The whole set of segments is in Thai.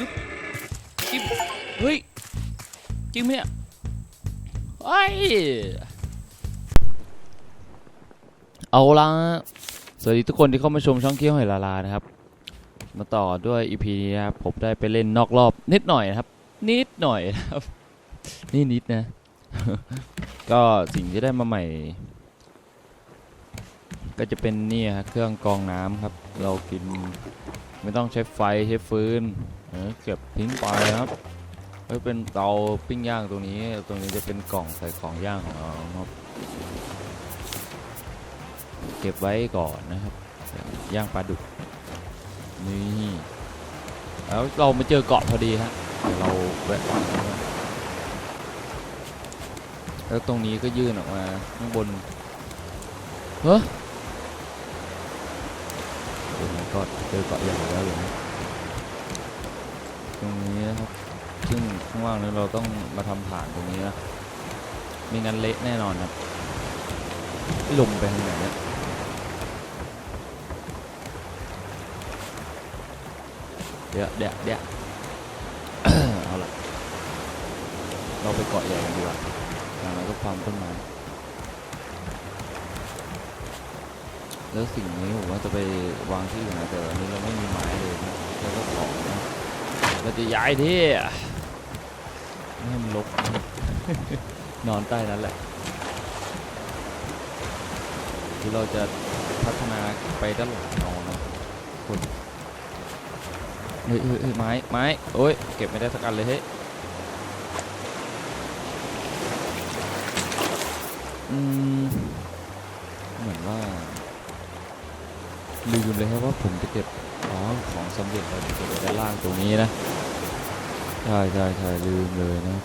ึบจิ๊บเฮ้ย จริงไหมเนี่ยเฮ้ย เอาละสวัสดีทุกคนที่เข้ามาชมช่องเคี้ยวหอยลาลานะครับ มาต่อด้วย EP นี้นะครับผมได้ไปเล่นนอกรอบนิดหน่อยนะครับ นิดหน่อยนะครับ นี่นิดนะ ก็สิ่งที่ได้มาใหม่ ก็จะเป็นนี่ฮะเครื่องกรองน้ำครับ เรากินไม่ต้องใช้ไฟใช้ฟืน เก็บทิ้งไปครับแล้เป็นเตาปิ้งย่างตรงนี้ ตรงนี้จะเป็นกล่องใส่ของย่างของเราครับ เก็บไว้ก่อนนะครับ ย่างปลาดุก นี่ แล้วเรามาเจอเกาะพอดีฮะ เราแวะก่อนแล้วตรงนี้ก็ยื่นออกมาข้างบน เฮ้ยเดี๋ยวนะก็เจอเกาะใหญ่แล้วเลยนะ รงนี้นะครับ ซึ่งข้างล่างนี้เราต้องมาทำฐานตรงนี้นะไม่งั้นเละแน่นอนครับลงไปทางไหนเนี่ยเดี๋ยวเดี๋ยวเดี๋ยวเอาละเราไปเกาะใหญ่กันดีกว่าอย่างไรก็ความต้นไม้แล้วสิ่งนี้ผมว่าจะไปวางที่อื่นนะแต่อันนี้เราไม่มีไม้เลยนะแล้วก็ของนะ เราจะย้ายที่ไม่ให้มันลก นอนใต้นั้นแหละที่เราจะพัฒนาไปด้านหลังนอนนะคนเฮ้ยเฮ้ยเฮ้ยไม้ไม้โอ้ยเก็บไม่ได้สักอันเลยเฮ้ยอืมเหมือนว่าลืมเลยครับว่าผมจะเก็บ อ๋อ ของสำเร็จเราจะเก็บไว้ด้านล่างตรงนี้นะ ใช่ใช่ใช่ลืมเลยนะ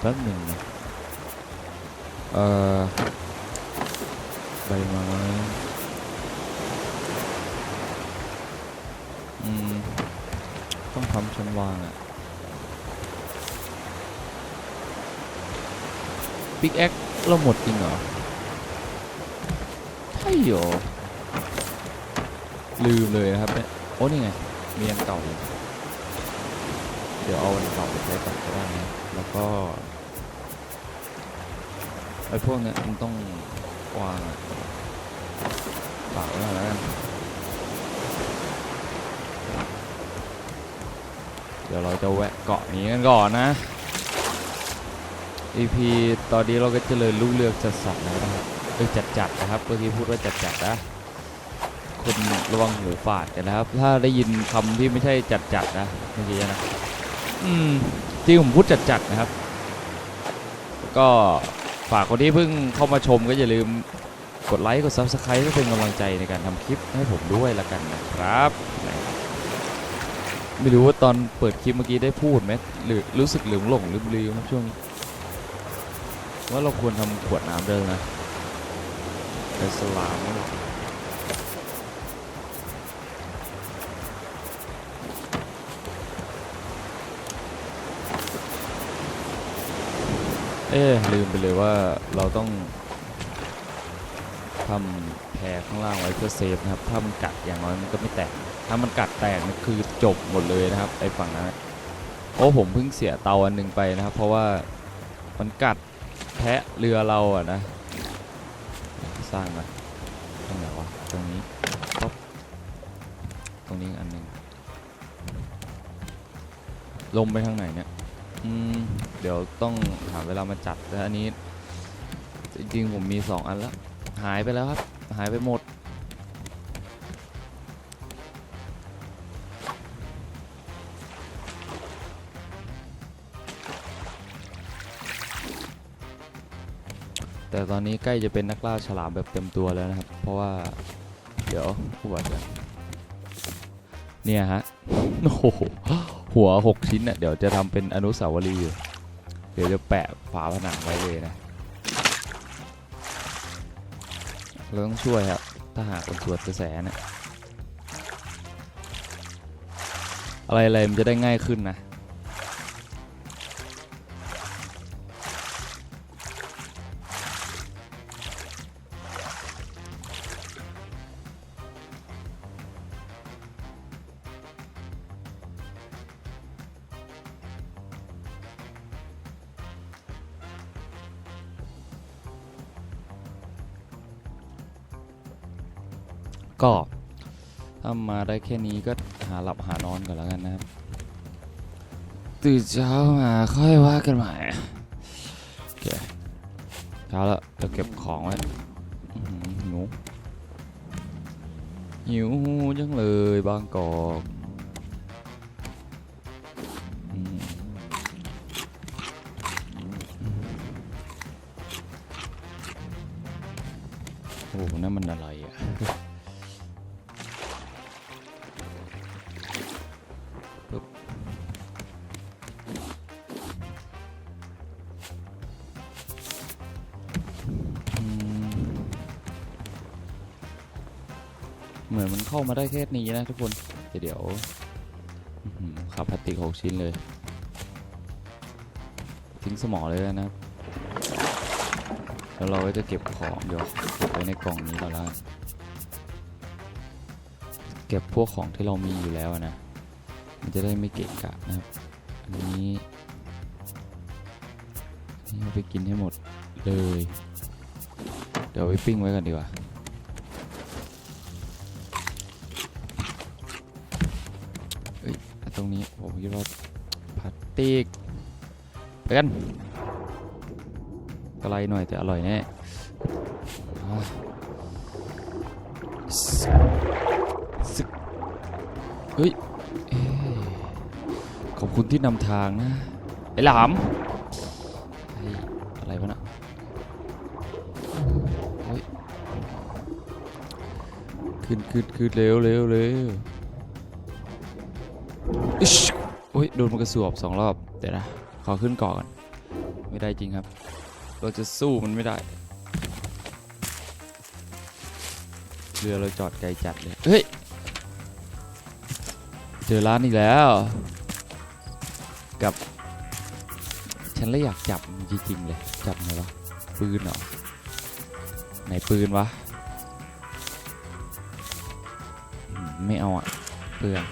แป๊บหนึ่งนะ เอ่อ ใบไม้อืม ต้องทำชั้นวางอะปิกแอคเราหมดจริงเหรอใช่เหรอ ลืมเลยนะครับเนี่ยโอ้นี่ไงมีอันเก่าอยู่เดี๋ยวเอาอันเก่าไปใช้ก่อนก็ได้นะแล้วก็ไอ้พวกเนี้ยมันต้องวางฝากไว้ก่อนแล้วกันเดี๋ยวเราจะแวะเกาะนี้กันก่อนนะ EP ตอนนี้เราก็จริญรุ่งเรืองจัดสัตว์แล้วนะครับเอ้ยจัดจัดนะครับเมื่อกี้พูดว่าจัดจัดนะ คุณระวังหูฝาดกันนะครับ ถ้าได้ยินคำที่ไม่ใช่จัดจัดๆนะเมื่อกี้นะอืมจริงผมพูดจัดจัดๆนะครับ ก็ฝากคนที่เพิ่งเข้ามาชมก็อย่าลืมกดไลค์กด subscribe เพื่อเป็นกำลังใจในการทำคลิปให้ผมด้วยละกันนะครับ ไม่รู้ว่าตอนเปิดคลิปเมื่อกี้ได้พูดไหมหรือรู้สึกหลงหลงลืมลืมๆช่วงนี้ว่าเราควรทำขวดน้ำเดิมนะเป็นสลามนะ เอ๊ะลืมไปเลยว่าเราต้องทำแพรข้างล่างไว้เพื่อเซฟนะครับ ถ้ามันกัดอย่างน้อยมันก็ไม่แตก ถ้ามันกัดแตกนี่คือจบหมดเลยนะครับไอ้ฝั่งนั้นโอ้ผมเพิ่งเสียเตาอันหนึงไปนะครับ เพราะว่ามันกัดแพะเรือเราอะนะ สร้างมาตรงไหนวะตรงนี้ป๊อปตรงนี้อันหนึ่งลงไปทางไหนเนี่ย อืม เดี๋ยวต้องหาเวลามาจัดแล้วอันนี้ จริงๆผมมีสองอันแล้ว หายไปแล้วครับ หายไปหมด แต่ตอนนี้ใกล้จะเป็นนักล่าฉลามแบบเต็มตัวแล้วนะครับ เพราะว่า เดี๋ยวพูดเนี่ยฮะ โอ้โหหัวหกชิ้นน่ะเดี๋ยวจะทำเป็นอนุสาวรีย์อยู่ ดี๋ยวจะแปะฝาผนังไว้เลยนะเราต้องช่วยครับ ถ้าหากมันสวดกระแสเนี่ยอะไรๆมันจะได้ง่ายขึ้นนะ ก็ถ้ามาได้แค่นี้ก็หาหลับหานอนก่อนแล้วกันนะครับ ตื่นเช้ามาค่อยว่ากันใหม่โอเคเช้าแล้วจะเก็บของไว้อื้อหือหิวหิวจังเลยบางกอกโอ้โหนั่นมันอะไร มามาได้แค่นี้นะทุกคน เดี๋ยวขับพลาสติกหกชิ้นเลย ทิ้งสมอเลยนะครับแล้วเราก็จะเก็บของเดี๋ยวเก็บไว้ในกล่องนี้ก่อนล้วกันเก็บพวกของที่เรามีอยู่แล้วนะ มันจะได้ไม่เกะกะนะครับ อันนี้นี่เอาไปกินให้หมดเลย เดี๋ยวไปปิ้งไว้กันดีกว่า รงนี้ ผมคิดว่าพลาสติกไปกันกระไรหน่อยแต่อร่อยแน่อ่าซึซึเฮ้ยขอบคุณที่นำทางนะ ไอ้หลามไอ้อะไรวะน่ะเฮ้ยขึ้นขึ้นขึ้นเร็วเร็วเร็ว อิ๊ชโอ้ยโดนมันกระสวบสองรอบเดี๋ยวนะขอขึ้นเกาะก่อนไม่ได้จริงครับ เราจะสู้มันไม่ได้ เรือเราจอดไกลจัดเลย เฮ้ย เจอร้านอีกแล้ว กับ ฉันเลยอยากจับจริงๆเลย จับไงวะ ปืนเหรอ ไหนปืนวะ ไม่เอาอะเปลือง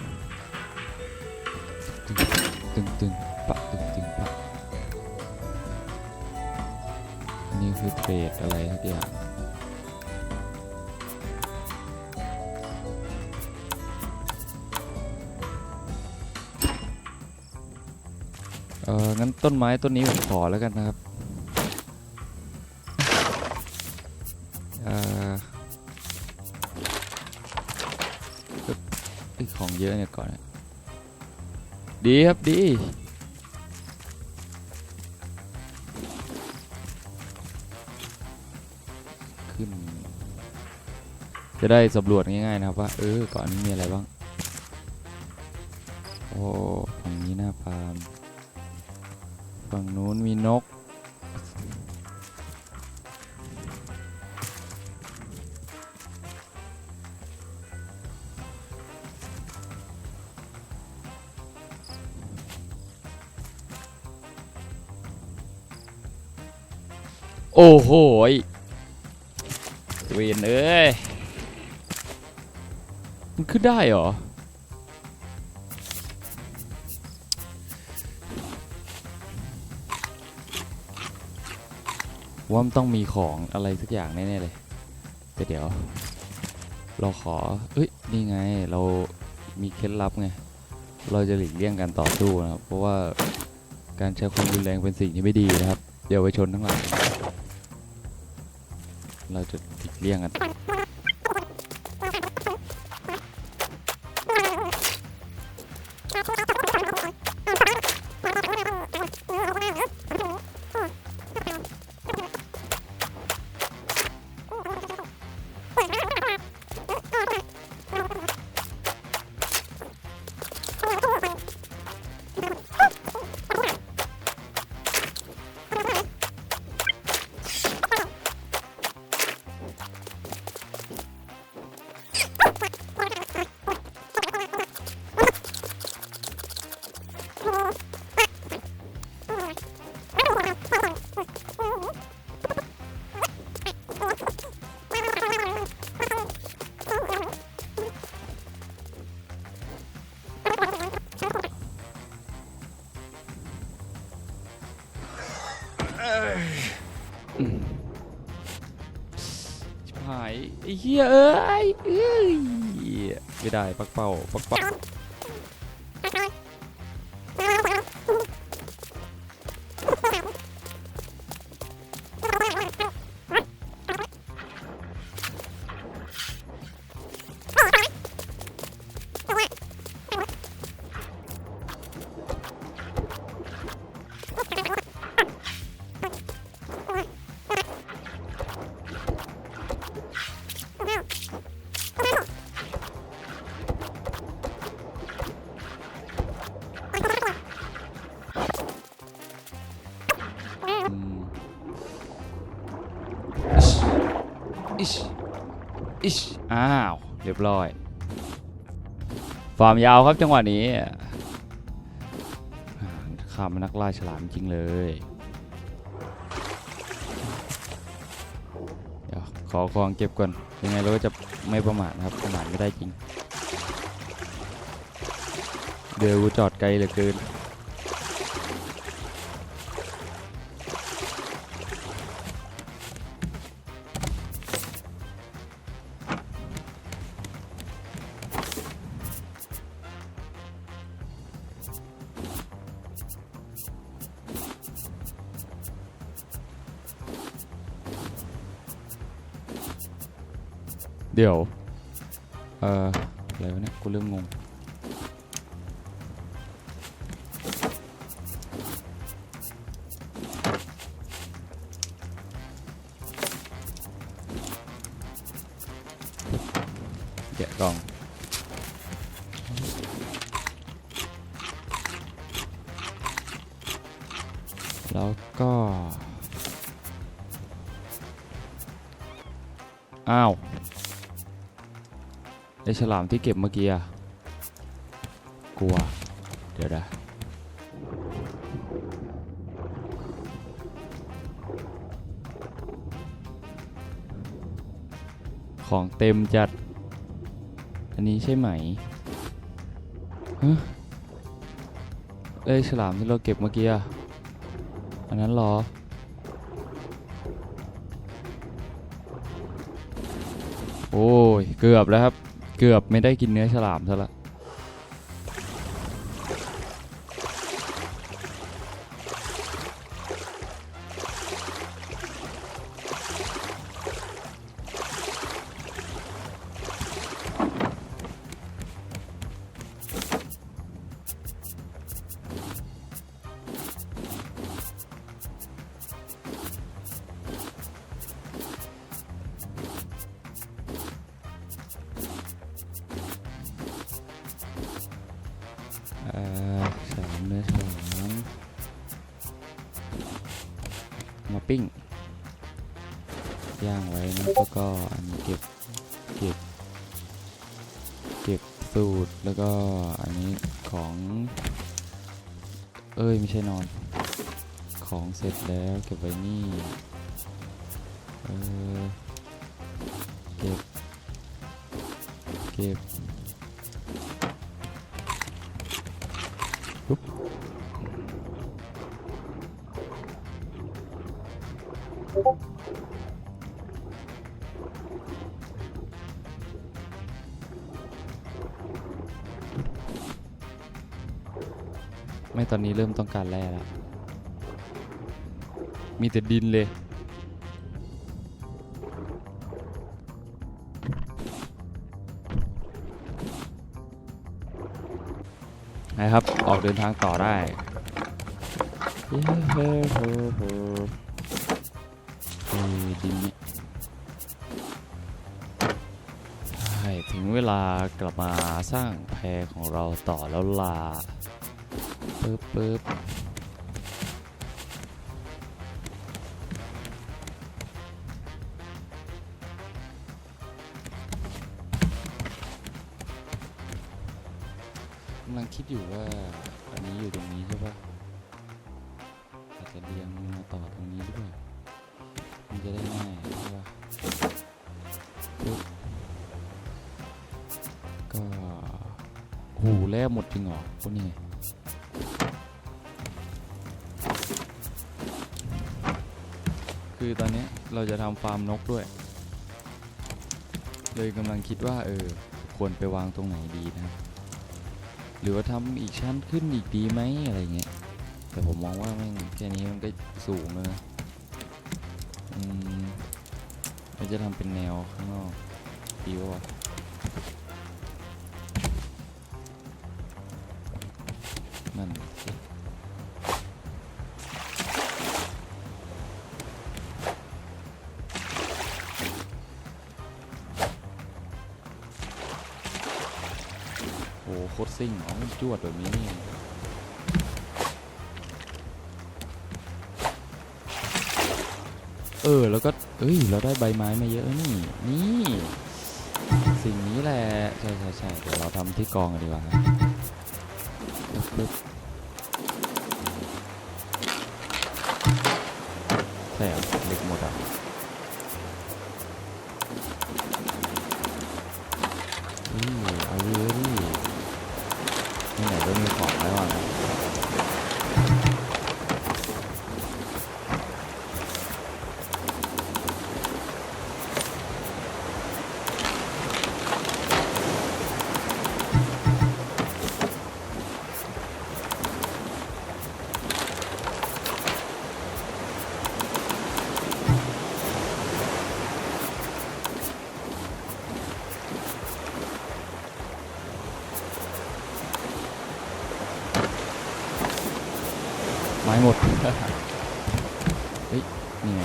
ตึงตึงปะตึงตึงปะอันนี่คือเทรดอะไรทักอย่างเอองั้นต้นไม้ต้นนี้ผมขอแล้วกันนะครับเอ่อปึ๊บเอ้ของเยอะเนี่ยก่อนนะ ดีครับ ดีขึ้น จะได้สำรวจง่ายๆนะครับว่า เออก่อนนี้มีอะไรบ้าง โอ้ฝั่งนี้หน้าพามฝั่งนู้นมีนก โอ้โหยเวนเอ้ย มันขึ้นได้เหรอ ว่ามันต้องมีของอะไรสักอย่างแน่ ๆ เลย แต่เดี๋ยว เราขอ เอ้ย นี่ไง เรามีเคล็ดลับไง เราจะหลีกเลี่ยงการต่อสู้นะครับ เพราะว่าการใช้ความรุนแรงเป็นสิ่งที่ไม่ดีนะครับ เดี๋ยวไปชนทั้งหลาย เราจะหลีกเลี่ยงกัน เฮียเอ้ยเอ้ยไม่ได้ปักเป้าปักเป้า อ้าว เรียบร้อยฟาร์มยาวครับจังหวะนี้ข้ามนักล่าฉลามจริงเลย เดี๋ยวขอของเก็บก่อน ยังไงเราก็จะไม่ประมาทนะครับ ประมาทไม่ได้จริง เดือกูจอดไกลเหลือเกิน เดี๋ยว เอ่อ อะไรวะเนี่ย กูเริ่มงง แกะกล่อง แล้วก็ อ้าว อฉลามที่เก็บเมื่อกี้อะกลัว เดี๋ยวนะของเต็มจัด อันนี้ใช่ไหมฮะเอ้ยฉลามที่เราเก็บเมื่อกี้อะอันนั้นหรอ โอ้ย เกือบแล้วครับ เกือบไม่ได้กินเนื้อฉลามซะละางไว้นะแล้วก็อันนี้เก็บเก็บเก็บสูตรแล้วก็อันนี้ของ เอ้ยไม่ใช่นอน ของเสร็จแล้วเก็บไว้นี่เออเก็บเก็บ ไม่ตอนนี้เริ่มต้องการแร่แล้ว มีแต่ดินเลย นะครับ ออกเดินทางต่อได้ดินถึงเวลากลับมาสร้างแพรของเราต่อแล้วล่ะ ปึ๊บปึ๊บกำลังคิดอยู่ว่าอันนี้อยู่ตรงนี้ใช่ปะอาจจะเรียงมาต่อตรงนี้หรือเปล่ามันจะได้ง่ายใช่ปะปึ๊บก็หูแร่หมดจริงเหรอพวกนี้ คือตอนนี้เราจะทำฟาร์มนกด้วย เลยกำลังคิดว่าเออควรไปวางตรงไหนดีนะ หรือว่าทำอีกชั้นขึ้นอีกดีไหมอะไรเงี้ย แต่ผมมองว่าแม่งแค่นี้มันก็สูงแล้วนะอืมเราจะทำเป็นแนวข้างนอกดีปะวะ คตรซิ่งอ๋อมันจวดแบบนี้นี่เออ แล้วก็เอ้ย เราได้ใบไม้มาเยอะนี่ นี่ สิ่งนี้แหละ ใช่ใช่ใช่เดี๋ยวเราทำที่กองกันดีกว่าลึก ม้หมด เฮ้ย นี่ไง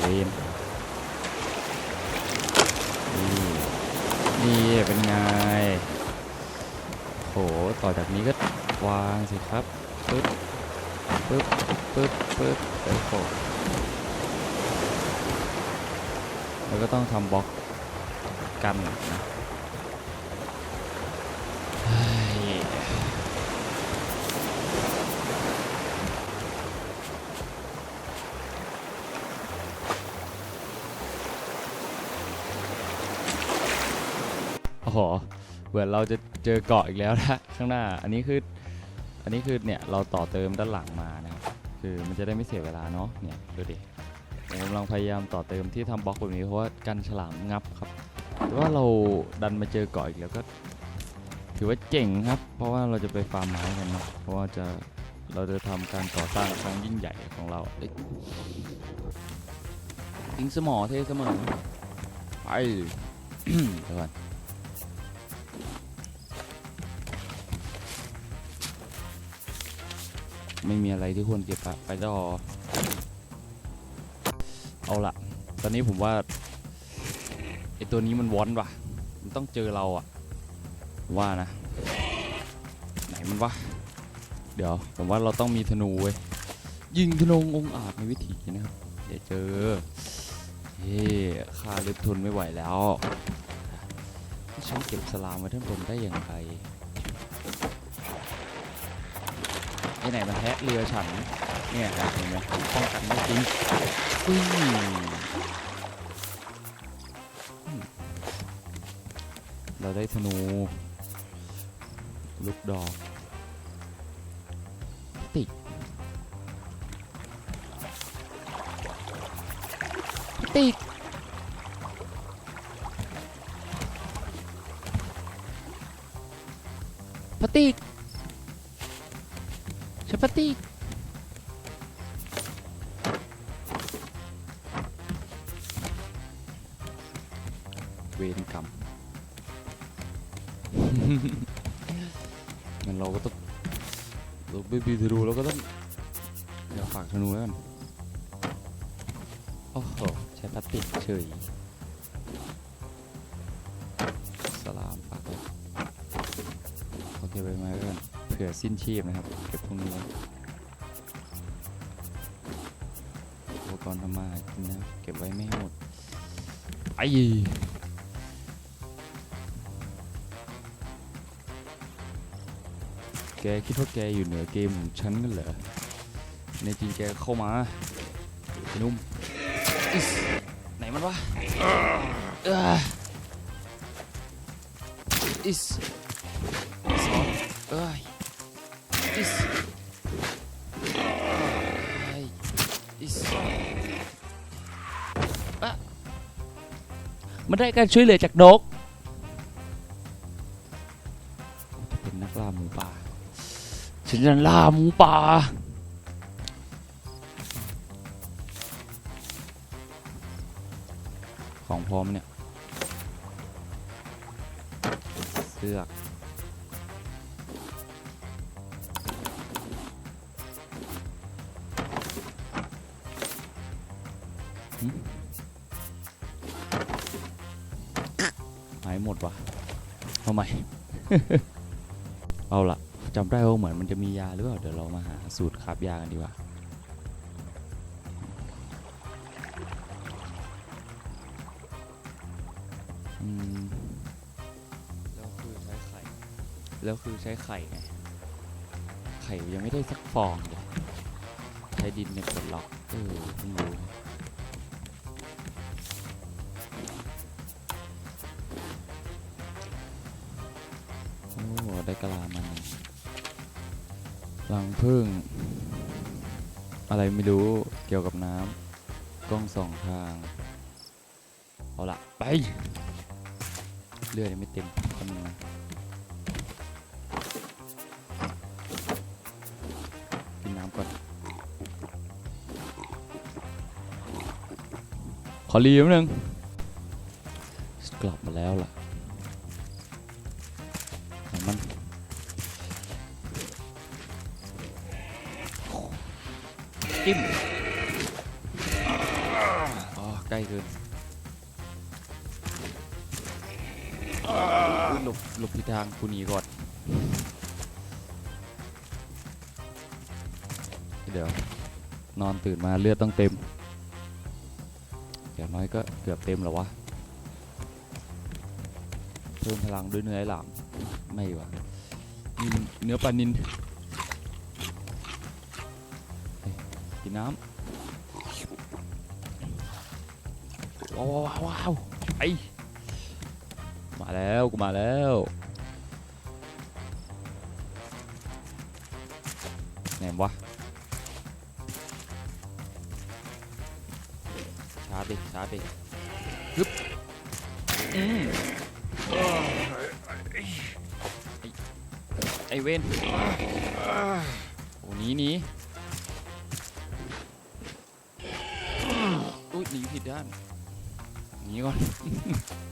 เวนนี่นี่เป็นไง โห ต่อจากนี้ก็วางสิครับ ปึ๊บ ปึ๊บ ปึ๊บ ปึ๊บโอ้โหแล้วก็ต้องทำบล็อกกันนะ เหมือเราจะเจอเกาะอีกแล้วนะข้างหน้า อันนี้คืออันนี้คือเนี่ยเราต่อเติมด้านหลังมานะครับคือมันจะได้ไม่เสียเวลาเนาะเนี่ยดูดิผมกำลังพยายามต่อเติมที่ทำบล็อกแบบนี้เพราะว่ากันฉลามงับครับแต่ว่าเราดันมาเจอเกาะอีกแล้วก็ ถือว่าเจ๋งครับ เพราะว่าเราจะไปฟาร์มไม้กันเนาะเพราะว่าจะเราจะทำการก่อสร้างครั้งยิ่งใหญ่ของเราเอ้ทิ้งสมอเทเสมอไปเดี๋ยวก่อน ไม่มีอะไรที่ควรเก็บอะไปต่อเอาละตอนนี้ผมว่าไอตัวนี้มันวอนว่ะ มันต้องเจอเราอะว่านะ ไหนมันวะเดี๋ยวผมว่าเราต้องมีธนูเว้ยยิงธนูองอาจในวิถีนะครับเดี๋ยวเจอเฮ้ค่าเลือดทุนไม่ไหวแล้วฉันเก็บสลามไว้ทั้งบนได้อย่างไร ไอ้ไหนมาแฮะเรือฉัน เนี่ยครับเห็นไหมป้องกันไม่จริงอืมอืมเราได้ธนู ลูกดอก ติกติกพติก ช่ปะติกเวรกรรมงั้นเราก็ต้องเราไม่มีธนูเราก็ต้องเดี๋ยวฝากธนูไว้ก่อนโอ้โหใช้พลาสติกเฉยสลามฝากไว้โอเคไปไหมก่อนเผื่อสิ้นชีพนะครับเก็บพวกนี้อุปกรณ์ทำมาหากินนะเก็บไว้ไม่หมดไอ้แกคิดว่าแกอยู่เหนือเกมของฉันกันเหรอในจริงแกเข้ามาไอ้นุ่มไหนมันวะอ้ออิส มันได้การช่วยเหลือจากนกจะเป็นนักล่าหมูป่าฉันจะล่าหมูป่าของพร้อมเนี่ยเสือก ทำไมเอาละจำได้ว่าเหมือนมันจะมียาหรือเปล่า เดี๋ยวเรามาหาสูตรคาบยากันดีกว่า อืม แล้วคือใช้ไข่ แล้วคือใช้ไข่ไง ไข่ยังไม่ได้สักฟองเลย ใช้ดินในผลหลอก เออเพิ่งรู้ กลามันรังพึ่ง อะไรไม่รู้เกี่ยวกับน้ำกล้องสองทาง เอาละไป เลือดยังไม่เต็มแป๊บนึงนะกินน้ำก่อน ขอรีแป๊บนึง กลับมาแล้วล่ะ จิ้มอ๋อใกล้เกินอุ๊ยหลบหลบทิศทางกูหนีก่อน เดี๋ยว นอนตื่นมาเลือดต้องเต็มอย่างน้อยก็เกือบเต็มแล้ววะ เพิ่มพลังด้วยเนื้อไอ้หลาม ไม่วะนี่มันเนื้อปลานิน นน้ำว้าวว้าวว้าวไอมาแล้วกูมาแล้วไหนวะชาร์จดิชาร์จดิฮึบอืมไอ้ไอเวนโอ้หนีหนี อุ้ย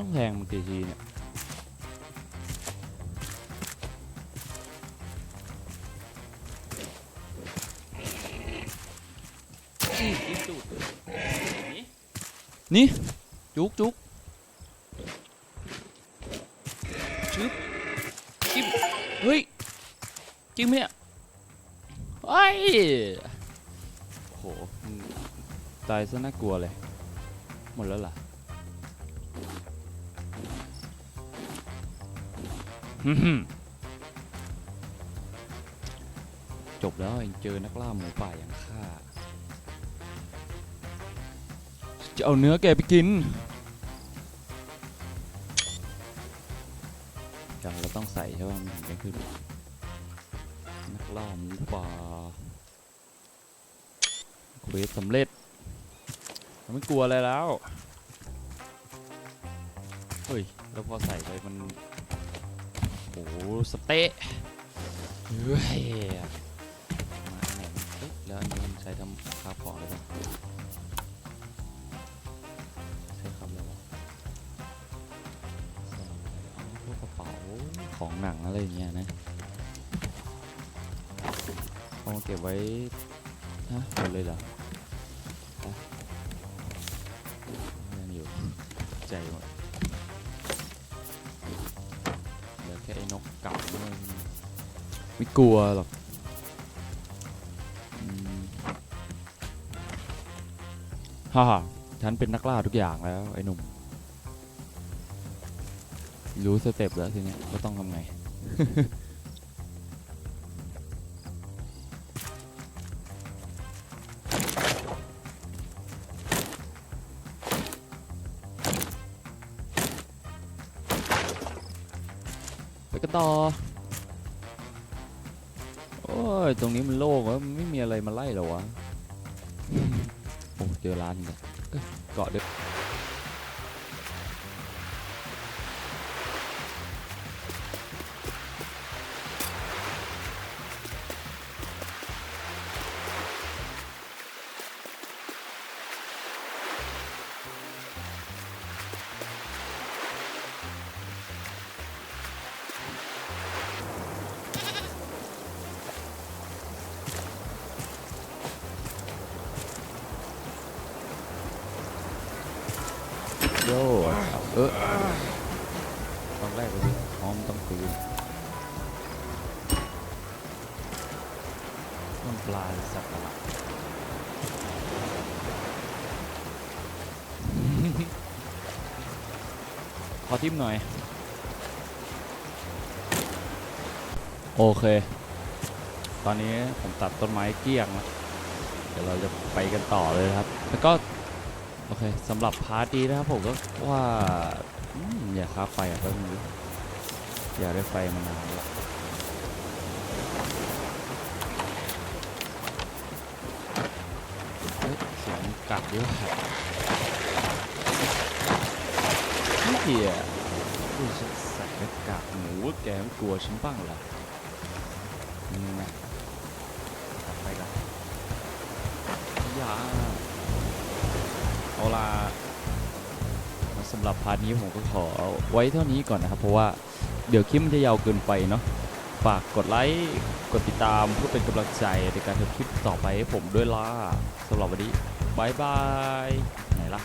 ต้องแทงมันกี่ทีเนี่ยจิ้มตูดนี่นี่ จุกจุกชึบจิ้มเฮ้ย จริงไหมเนี่ยไอ้ยโหมึงตายซะน่ากลัวเลย หมดแล้วล่ะ จบแล้วเองเจอนักล่าหมูป่าอย่างข้าจะเอาเนื้อแกไปกินจานเราต้องใส่ใช่ป่ะมันถึงจะขึ้นนักล่าหมูป่าเควสสำเร็จไม่กลัวอะไรแล้ว เฮ้ย แล้วพอใส่ไปมัน สเต๊ะเฮ้ยมาไหนเฮ้ยแล้วอันนี้มันใช้ทำคาบของเลยป่ะใช้คำอะไรวะใส่พวกกระเป๋าของหนังอะไรอย่างเงี้ยนะเอามาเก็บไว้ฮะหมดเลยเหรอ กลัวหรอกฮ่าฉันเป็นนักล่าทุกอย่างแล้ว ไอ้หนุ่ม รู้สเต็ปแล้วทีนี้ก็ต้องทำไง เออตอนแรกเลยดิอ๋อมต้องปืนต้นปลาหรือสัตว์ปะหลาดขอทิมหน่อย โอเค ตอนนี้ผมตัดต้นไม้เกลี้ยงแล้ว เดี๋ยวเราจะไปกันต่อเลยครับ แล้วก็ โอเคสำหรับพาร์ทนี้นะครับผมก็ว่าอย่าค้าไฟอะแป๊บนึงอย่าได้ไฟมานานแล้วเสียงกัดด้วยนี่เหี้ยกูจะใส่กากหมูแกมกลัวฉันบ้างเหรอนะ สำหรับพาร์ทนี้ผมก็ขอไว้เท่านี้ก่อนนะครับ เพราะว่าเดี๋ยวคลิปมันจะยาวเกินไปเนาะฝากกดไลค์กดติดตามเพื่อเป็นกำลังใจในการทำคลิปต่อไปให้ผมด้วยล่ะสำหรับวันนี้บายบายไหนล่ะ